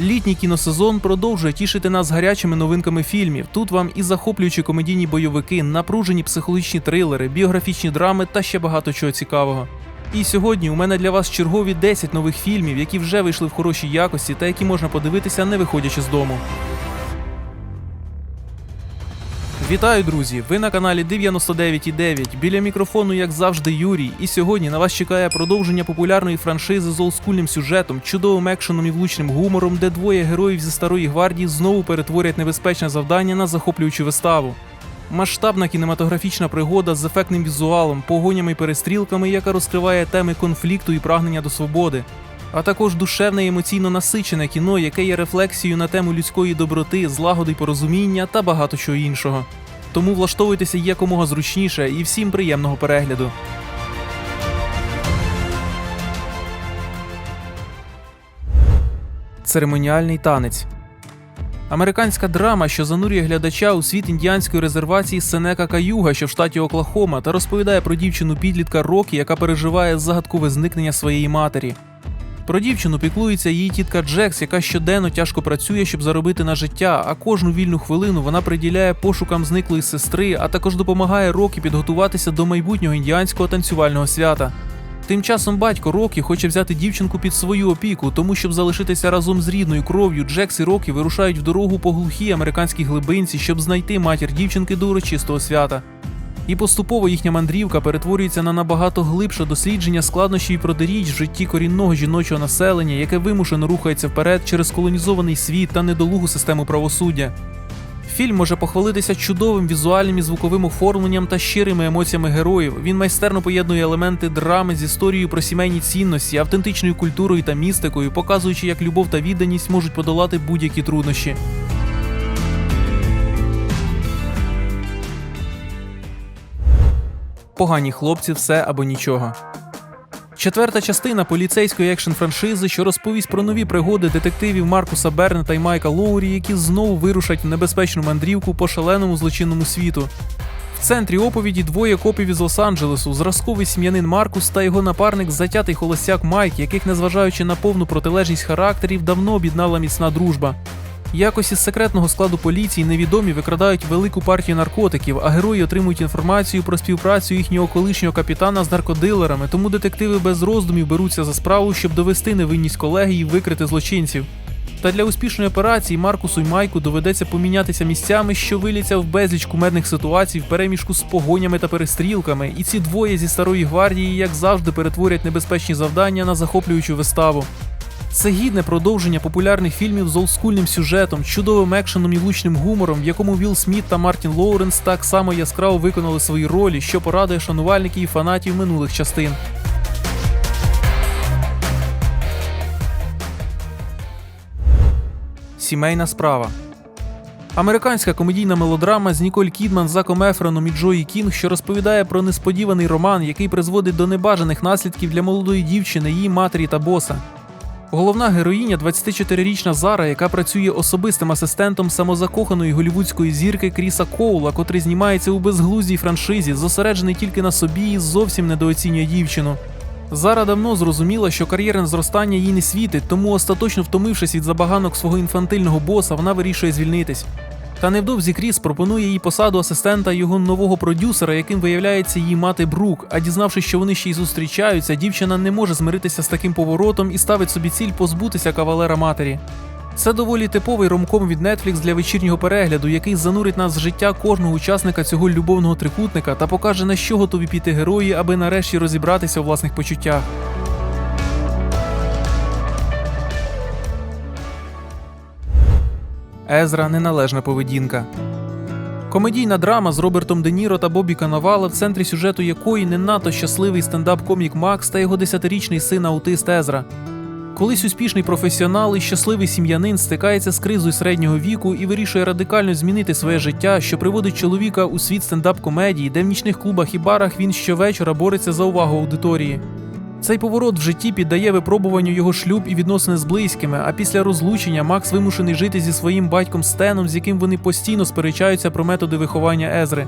Літній кіносезон продовжує тішити нас гарячими новинками фільмів. Тут вам і захоплюючі комедійні бойовики, напружені психологічні трилери, біографічні драми та ще багато чого цікавого. І сьогодні у мене для вас чергові 10 нових фільмів, які вже вийшли в хорошій якості та які можна подивитися, не виходячи з дому. Вітаю, друзі! Ви на каналі 99.9. Біля мікрофону, як завжди, Юрій. І сьогодні на вас чекає продовження популярної франшизи з олдскульним сюжетом, чудовим екшеном і влучним гумором, де двоє героїв зі старої гвардії знову перетворять небезпечне завдання на захоплюючу виставу. Масштабна кінематографічна пригода з ефектним візуалом, погонями і перестрілками, яка розкриває теми конфлікту і прагнення до свободи. А також душевне і емоційно насичене кіно, яке є рефлексією на тему людської доброти, злагоди й порозуміння та багато чого іншого. Тому влаштовуйтеся якомога зручніше і всім приємного перегляду. Церемоніальний танець. Американська драма, що занурює глядача у світ індіанської резервації Сенека Каюга, що в штаті Оклахома, та розповідає про дівчину підлітка Рокі, яка переживає загадкове зникнення своєї матері. Про дівчину піклується її тітка Джекс, яка щоденно тяжко працює, щоб заробити на життя, а кожну вільну хвилину вона приділяє пошукам зниклої сестри, а також допомагає Рокі підготуватися до майбутнього індіанського танцювального свята. Тим часом батько Рокі хоче взяти дівчинку під свою опіку, тому щоб залишитися разом з рідною кров'ю, Джекс і Рокі вирушають в дорогу по глухій американській глибинці, щоб знайти матір дівчинки до урочистого свята. І поступово їхня мандрівка перетворюється на набагато глибше дослідження складнощів і протиріч в житті корінного жіночого населення, яке вимушено рухається вперед через колонізований світ та недолугу систему правосуддя. Фільм може похвалитися чудовим візуальним і звуковим оформленням та щирими емоціями героїв. Він майстерно поєднує елементи драми з історією про сімейні цінності, автентичною культурою та містикою, показуючи, як любов та відданість можуть подолати будь-які труднощі. Погані хлопці, все або нічого. Четверта частина поліцейської екшн франшизи, що розповість про нові пригоди детективів Маркуса Бернета і Майка Лоурі, які знову вирушать в небезпечну мандрівку по шаленому злочинному світу. В центрі оповіді двоє копів із Лос-Анджелесу, зразковий сім'янин Маркус та його напарник затятий холостяк Майк, яких, незважаючи на повну протилежність характерів, давно об'єднала міцна дружба. Якось із секретного складу поліції невідомі викрадають велику партію наркотиків, а герої отримують інформацію про співпрацю їхнього колишнього капітана з наркодилерами, тому детективи без роздумів беруться за справу, щоб довести невинність колеги і викрити злочинців. Та для успішної операції Маркусу й Майку доведеться помінятися місцями, що виліться в безліч кумедних ситуацій в переміжку з погонями та перестрілками, і ці двоє зі старої гвардії, як завжди, перетворять небезпечні завдання на захоплюючу виставу. Це гідне продовження популярних фільмів з олдскульним сюжетом, чудовим екшеном і влучним гумором, в якому Вілл Сміт та Мартін Лоуренс так само яскраво виконали свої ролі, що порадує шанувальників і фанатів минулих частин. Сімейна справа. Американська комедійна мелодрама з Ніколь Кідман, Заком Ефроном і Джої Кінг, що розповідає про несподіваний роман, який призводить до небажаних наслідків для молодої дівчини, її матері та боса. Головна героїня 24-річна Зара, яка працює особистим асистентом самозакоханої голівудської зірки Кріса Коула, котрий знімається у безглуздій франшизі, зосереджений тільки на собі і зовсім недооцінює дівчину. Зара давно зрозуміла, що кар'єрне зростання їй не світить, тому остаточно втомившись від забаганок свого інфантильного боса, вона вирішує звільнитись. Та невдовзі Кріс пропонує їй посаду асистента його нового продюсера, яким виявляється її мати Брук. А дізнавшись, що вони ще й зустрічаються, дівчина не може змиритися з таким поворотом і ставить собі ціль позбутися кавалера матері. Це доволі типовий ромком від Netflix для вечірнього перегляду, який занурить нас в життя кожного учасника цього любовного трикутника та покаже на що готові піти герої, аби нарешті розібратися у власних почуттях. Езра неналежна поведінка. Комедійна драма з Робертом Де Ніро та Бобі Канавала, в центрі сюжету якої не надто щасливий стендап-комік Макс та його десятирічний син аутист Езра. Колись успішний професіонал і щасливий сім'янин стикається з кризою середнього віку і вирішує радикально змінити своє життя, що приводить чоловіка у світ стендап-комедії, де в нічних клубах і барах він щовечора бореться за увагу аудиторії. Цей поворот в житті піддає випробуванню його шлюб і відносини з близькими, а після розлучення Макс вимушений жити зі своїм батьком Стеном, з яким вони постійно сперечаються про методи виховання Езри.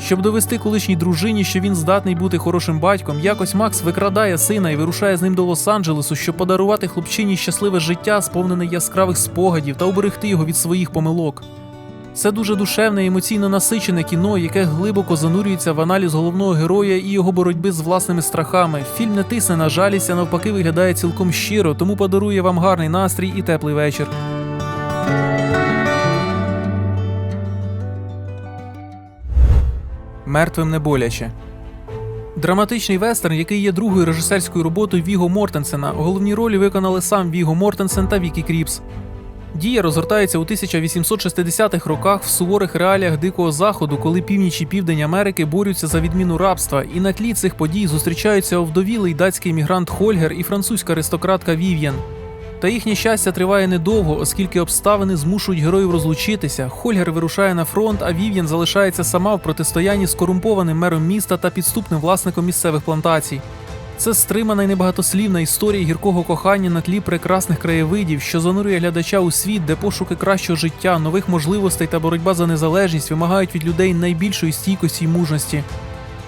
Щоб довести колишній дружині, що він здатний бути хорошим батьком, якось Макс викрадає сина і вирушає з ним до Лос-Анджелесу, щоб подарувати хлопчині щасливе життя, сповнене яскравих спогадів та уберегти його від своїх помилок. Це дуже душевне емоційно насичене кіно, яке глибоко занурюється в аналіз головного героя і його боротьби з власними страхами. Фільм не тисне на жалість, а навпаки виглядає цілком щиро, тому подарує вам гарний настрій і теплий вечір. Мертвим не боляче. Драматичний вестерн, який є другою режисерською роботою Віго Мортенсена. Головні ролі виконали сам Віго Мортенсен та Вікі Кріпс. Дія розгортається у 1860-х роках в суворих реаліях Дикого Заходу, коли північ і південь Америки борються за відміну рабства, і на тлі цих подій зустрічаються овдовілий датський іммігрант Хольгер і французька аристократка Вів'ян. Та їхнє щастя триває недовго, оскільки обставини змушують героїв розлучитися. Хольгер вирушає на фронт, а Вів'ян залишається сама в протистоянні з корумпованим мером міста та підступним власником місцевих плантацій. Це стримана й небагатослівна історія гіркого кохання на тлі прекрасних краєвидів, що занурює глядача у світ, де пошуки кращого життя, нових можливостей та боротьба за незалежність вимагають від людей найбільшої стійкості й мужності.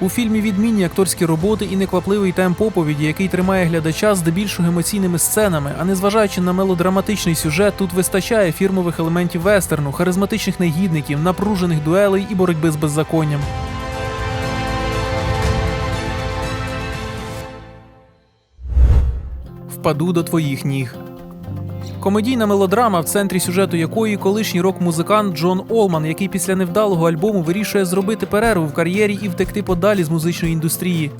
У фільмі відмінні акторські роботи і неквапливий темп оповіді, який тримає глядача здебільшого емоційними сценами, а незважаючи на мелодраматичний сюжет, тут вистачає фірмових елементів вестерну, харизматичних негідників, напружених дуелей і боротьби з беззаконням. Впаду до твоїх ніг. Комедійна мелодрама, в центрі сюжету якої колишній рок-музикант Джон Олман, який після невдалого альбому вирішує зробити перерву в кар'єрі і втекти подалі з музичної індустрії.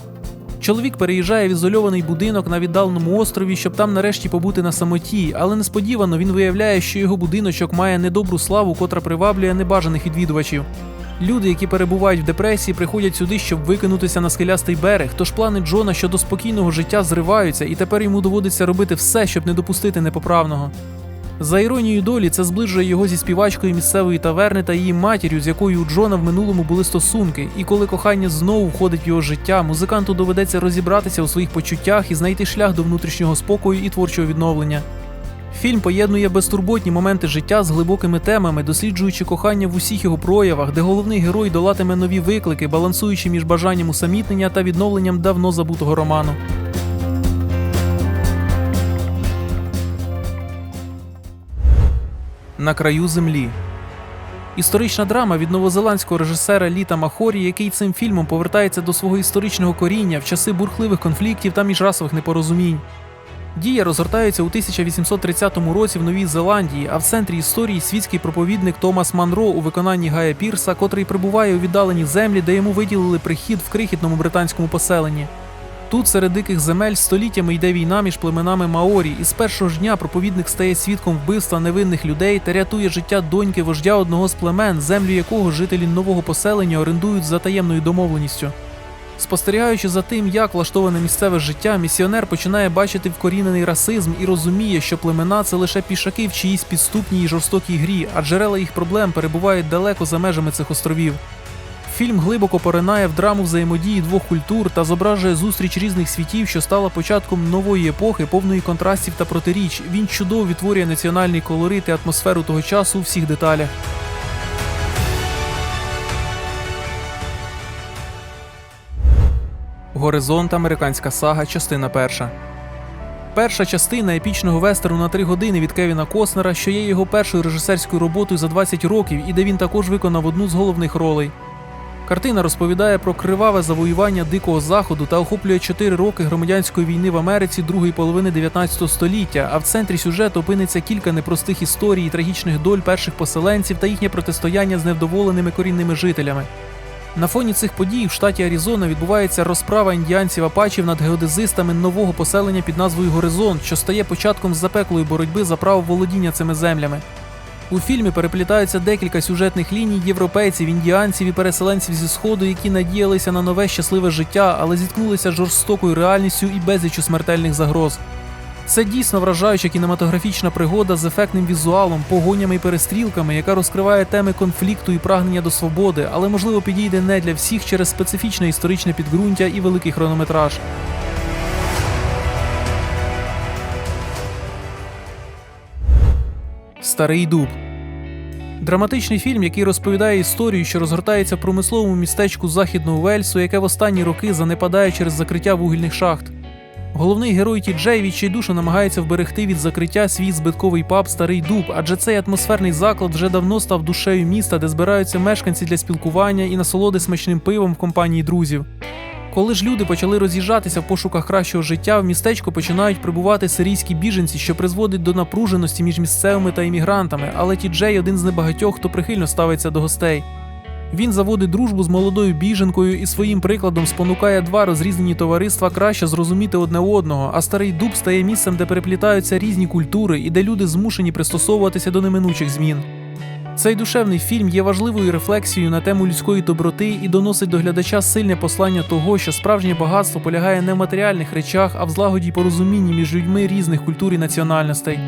Чоловік переїжджає в ізольований будинок на віддаленому острові, щоб там нарешті побути на самоті, але несподівано він виявляє, що його будиночок має недобру славу, котра приваблює небажаних відвідувачів. Люди, які перебувають в депресії, приходять сюди, щоб викинутися на схилястий берег. Тож плани Джона щодо спокійного життя зриваються, і тепер йому доводиться робити все, щоб не допустити непоправного. За іронією долі, це зближує його зі співачкою місцевої таверни та її матір'ю, з якою у Джона в минулому були стосунки. І коли кохання знову входить в його життя, музиканту доведеться розібратися у своїх почуттях і знайти шлях до внутрішнього спокою і творчого відновлення. Фільм поєднує безтурботні моменти життя з глибокими темами, досліджуючи кохання в усіх його проявах, де головний герой долатиме нові виклики, балансуючи між бажанням усамітнення та відновленням давно забутого роману. На краю землі. Історична драма від новозеландського режисера Літа Махорі, який цим фільмом повертається до свого історичного коріння в часи бурхливих конфліктів та міжрасових непорозумінь. Дія розгортається у 1830 році в Новій Зеландії, а в центрі історії світський проповідник Томас Манро у виконанні Гая Пірса, котрий прибуває у віддаленій землі, де йому виділили прихід в крихітному британському поселенні. Тут серед диких земель століттями йде війна між племенами Маорі, і з першого ж дня проповідник стає свідком вбивства невинних людей та рятує життя доньки вождя одного з племен, землю якого жителі нового поселення орендують за таємною домовленістю. Спостерігаючи за тим, як влаштоване місцеве життя, місіонер починає бачити вкорінений расизм і розуміє, що племена це лише пішаки в чиїсь підступній і жорстокій грі, а джерела їх проблем перебувають далеко за межами цих островів. Фільм глибоко поринає в драму взаємодії двох культур та зображує зустріч різних світів, що стала початком нової епохи, повної контрастів та протиріч. Він чудово відтворює національний колорит і атмосферу того часу у всіх деталях. Горизонт Американська сага, частина перша. Перша частина епічного вестерну на три години від Кевіна Костнера, що є його першою режисерською роботою за 20 років, і де він також виконав одну з головних ролей. Картина розповідає про криваве завоювання Дикого Заходу та охоплює 4 роки громадянської війни в Америці другої половини 19 століття. А в центрі сюжету опиниться кілька непростих історій і трагічних доль перших поселенців та їхнє протистояння з невдоволеними корінними жителями. На фоні цих подій в штаті Аризона відбувається розправа індіанців апачів над геодезистами нового поселення під назвою Горизонт, що стає початком запеклої боротьби за право володіння цими землями. У фільмі переплітаються декілька сюжетних ліній європейців, індіанців і переселенців зі сходу, які надіялися на нове щасливе життя, але зіткнулися з жорстокою реальністю і безліччю смертельних загроз. Це дійсно вражаюча кінематографічна пригода з ефектним візуалом, погонями і перестрілками, яка розкриває теми конфлікту і прагнення до свободи, але можливо підійде не для всіх через специфічне історичне підґрунтя і великий хронометраж. Старий дуб. Драматичний фільм, який розповідає історію, що розгортається в промисловому містечку Західного Вельсу, яке в останні роки занепадає через закриття вугільних шахт. Головний герой Ті Джей відчайдушно намагається вберегти від закриття свій збитковий паб Старий Дуб, адже цей атмосферний заклад вже давно став душею міста, де збираються мешканці для спілкування і насолоди смачним пивом в компанії друзів. Коли ж люди почали роз'їжджатися в пошуках кращого життя, в містечко починають прибувати сирійські біженці, що призводить до напруженості між місцевими та іммігрантами, але Ті Джей один з небагатьох, хто прихильно ставиться до гостей. Він заводить дружбу з молодою біженкою і своїм прикладом спонукає два розрізнені товариства краще зрозуміти одне одного, а старий дуб стає місцем, де переплітаються різні культури і де люди змушені пристосовуватися до неминучих змін. Цей душевний фільм є важливою рефлексією на тему людської доброти і доносить до глядача сильне послання того, що справжнє багатство полягає не в матеріальних речах, а в злагоді й порозумінні між людьми різних культур і національностей.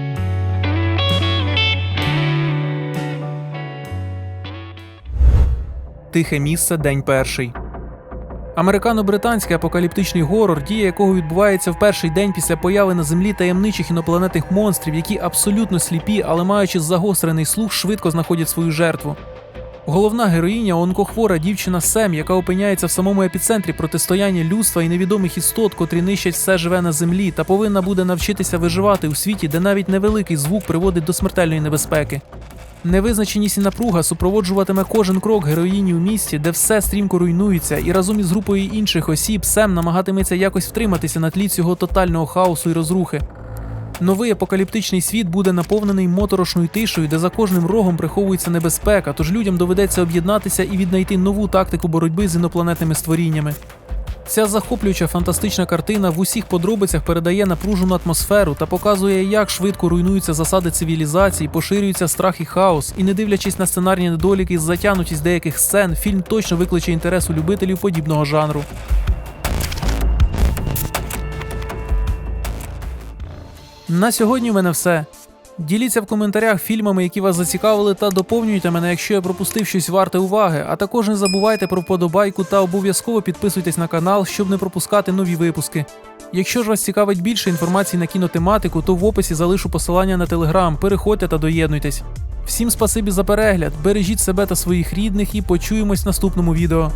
Тихе місце, день перший. Американо-британський апокаліптичний горор, дія якого відбувається в перший день після появи на землі таємничих інопланетних монстрів, які абсолютно сліпі, але маючи загострений слух, швидко знаходять свою жертву. Головна героїня онкохвора дівчина Сем, яка опиняється в самому епіцентрі протистояння людства і невідомих істот, котрі нищать все живе на землі, та повинна буде навчитися виживати у світі, де навіть невеликий звук приводить до смертельної небезпеки. Невизначеність і напруга супроводжуватиме кожен крок героїні у місті, де все стрімко руйнується, і разом із групою інших осіб Сем намагатиметься якось втриматися на тлі цього тотального хаосу і розрухи. Новий апокаліптичний світ буде наповнений моторошною тишою, де за кожним рогом приховується небезпека, тож людям доведеться об'єднатися і віднайти нову тактику боротьби з інопланетними створіннями. Ця захоплююча фантастична картина в усіх подробицях передає напружену атмосферу та показує, як швидко руйнуються засади цивілізації, поширюється страх і хаос, і не дивлячись на сценарні недоліки і затягнутість деяких сцен, фільм точно викличе інтерес у любителів подібного жанру. На сьогодні в мене все. Діліться в коментарях фільмами, які вас зацікавили, та доповнюйте мене, якщо я пропустив щось варте уваги. А також не забувайте про вподобайку та обов'язково підписуйтесь на канал, щоб не пропускати нові випуски. Якщо ж вас цікавить більше інформації на кінотематику, то в описі залишу посилання на телеграм. Переходьте та доєднуйтесь. Всім спасибі за перегляд, бережіть себе та своїх рідних і почуємось в наступному відео.